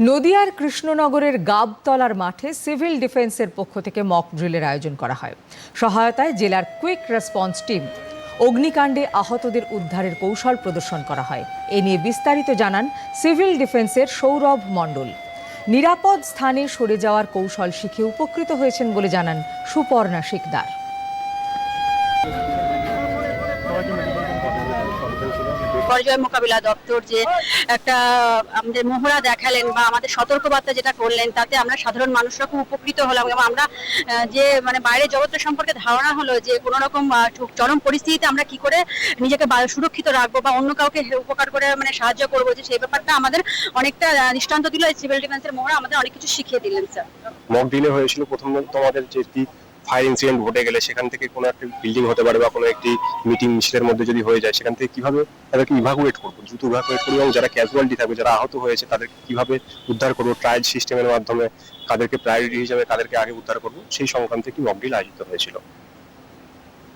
নদিয়ার কৃষ্ণনগরের গাবতলার মাঠে সিভিল ডিফেন্সের পক্ষ থেকে মক ড্রিলের আয়োজন করা হয়। সহায়তায় জেলার কুইক রেসপন্স টিম অগ্নিকাণ্ডে আহতদের উদ্ধারের কৌশল প্রদর্শন করা হয়। এ নিয়ে বিস্তারিত জানান সিভিল ডিফেন্সের সৌরভ মণ্ডল। নিরাপদ স্থানে সরে যাওয়ার কৌশল শিখে উপকৃত হয়েছেন বলে জানান সুপর্ণা শিকদার। বিপর্যয় মোকাবিলা দপ্তর যে একটা আমাদের মহড়া দেখালেন বা আমাদের সতর্কবার্তা যেটা করলেন, তাতে আমরা সাধারণ মানুষরা খুব উপকৃত হলাম এবং আমরা যে মানে বাইরের জগতের সম্পর্কে ধারণা হলো যে কোনো রকম চরম পরিস্থিতিতে আমরা কি করে নিজেকে সুরক্ষিত রাখব বা অন্য কাউকে উপকার করে মানে সাহায্য করব যে সেই ব্যাপারটা আমাদের অনেকটা দৃষ্টান্ত দিল সিভিল ডিফেন্সের মহড়া আমাদের অনেক কিছু শিখিয়ে দিলেন স্যার মক ডিলে হয়েছিল প্রথম তোমাদের যে ফায়ার ইনসিডেন্ট ঘটে গেলে সেখান থেকে কোনো একটা বিল্ডিং হতে পারে বা কোনো একটি মিটিং মিছিলের মধ্যে যদি হয়ে যায়, সেখান থেকে কীভাবে তাদেরকে ইভাকুয়েট করব? দ্রুত ইভাকুয়েট করব এবং যারা ক্যাজুয়ালিটি থাকবে, যারা আহত হয়েছে, তাদেরকে কীভাবে উদ্ধার করব? ট্রায়াল সিস্টেমের মাধ্যমে তাদেরকে প্রায়োরিটি হিসাবে তাদেরকে আগে উদ্ধার করব? সেই সংক্রান্ত একটি মকডিল আয়োজিত হয়েছিল।